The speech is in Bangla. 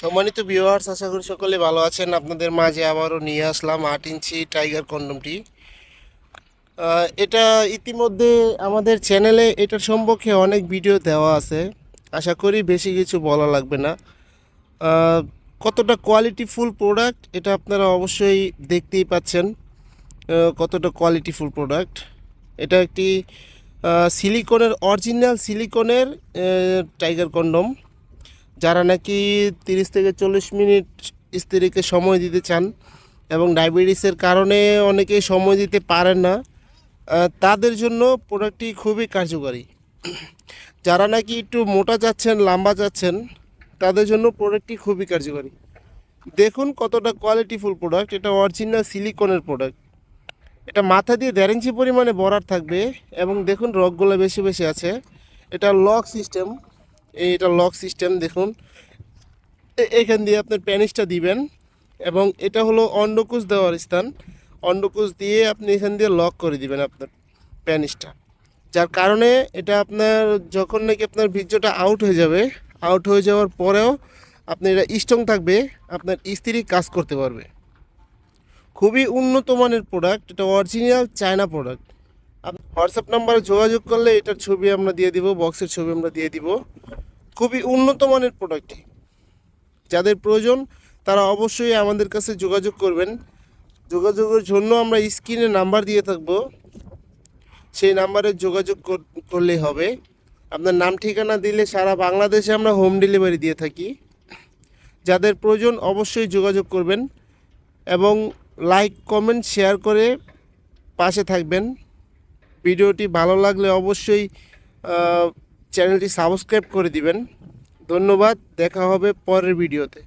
সম্মানিত ভিউয়ার্স আশা করি সকলে ভালো আছেন। আপনাদের মাঝে আবারও নিয়ে আসলাম আট ইঞ্চি টাইগার কন্ডমটি। এটা ইতিমধ্যে আমাদের চ্যানেলে এটার সম্পর্কে অনেক ভিডিও দেওয়া আছে। আশা করি বেশি কিছু বলা লাগবে না। কতটা কোয়ালিটিফুল প্রোডাক্ট এটা আপনারা অবশ্যই দেখতেই পাচ্ছেন। কতটা কোয়ালিটিফুল প্রোডাক্ট এটা একটি সিলিকনের অরিজিনাল সিলিকনের টাইগার কন্ডম। যারা নাকি তিরিশ থেকে চল্লিশ মিনিট স্ত্রীকে সময় দিতে চান এবং ডায়াবেটিসের কারণে অনেকেই সময় দিতে পারেন না তাদের জন্য প্রোডাক্টটি খুবই কার্যকরী। যারা নাকি একটু মোটা যাচ্ছেন, লম্বা যাচ্ছেন, তাদের জন্য প্রোডাক্টটি খুবই কার্যকরী। দেখুন কতটা কোয়ালিটিফুল প্রোডাক্ট এটা অরিজিনাল সিলিকনের প্রোডাক্ট এটা মাথা দিয়ে দেড় ইঞ্চি পরিমাণে বরার থাকবে এবং দেখুন রকগুলো বেশি বেশি আছে। এটা লক সিস্টেম এটা লক সিস্টেম দেখুন। এখান দিয়ে আপনার প্যানিসটা দিবেন এবং এটা হলো অন্ডকুশ দেওয়ার স্থান। অন্ডকুশ দিয়ে আপনি এখান দিয়ে লক করে দিবেন আপনার প্যানিসটা যার কারণে এটা আপনার যখন নাকি আপনার বীর্যটা আউট হয়ে যাবে আউট হয়ে যাওয়ার পরেও আপনি এটা স্ট্রং থাকবে, আপনার স্ত্রী কাজ করতে পারবে। খুবই উন্নত মানের প্রোডাক্ট এটা অরিজিনাল চায়না প্রোডাক্ট হোয়াটসঅ্যাপ নাম্বারে যোগাযোগ করলে এটার ছবি আমরা দিয়ে দিব, বক্সের ছবি আমরা দিয়ে দিব। খুবই উন্নত মানের প্রোডাক্টটি যাদের প্রয়োজন, তারা অবশ্যই আমাদের কাছে যোগাযোগ করবেন। যোগাযোগের জন্য আমরা স্ক্রিনে নাম্বার দিয়ে থাকব। সেই নাম্বারে যোগাযোগ কর- করলেই হবে। আপনার নাম, ঠিকানা দিলে সারা বাংলাদেশে আমরা হোম ডেলিভারি দিয়ে থাকি। যাদের প্রয়োজন, অবশ্যই যোগাযোগ করবেন এবং লাইক কমেন্ট শেয়ার করে পাশে থাকবেন। ভিডিওটি ভালো লাগলে অবশ্যই চ্যানেলটি সাবস্ক্রাইব করে দিবেন। ধন্যবাদ দেখা হবে পরের ভিডিওতে।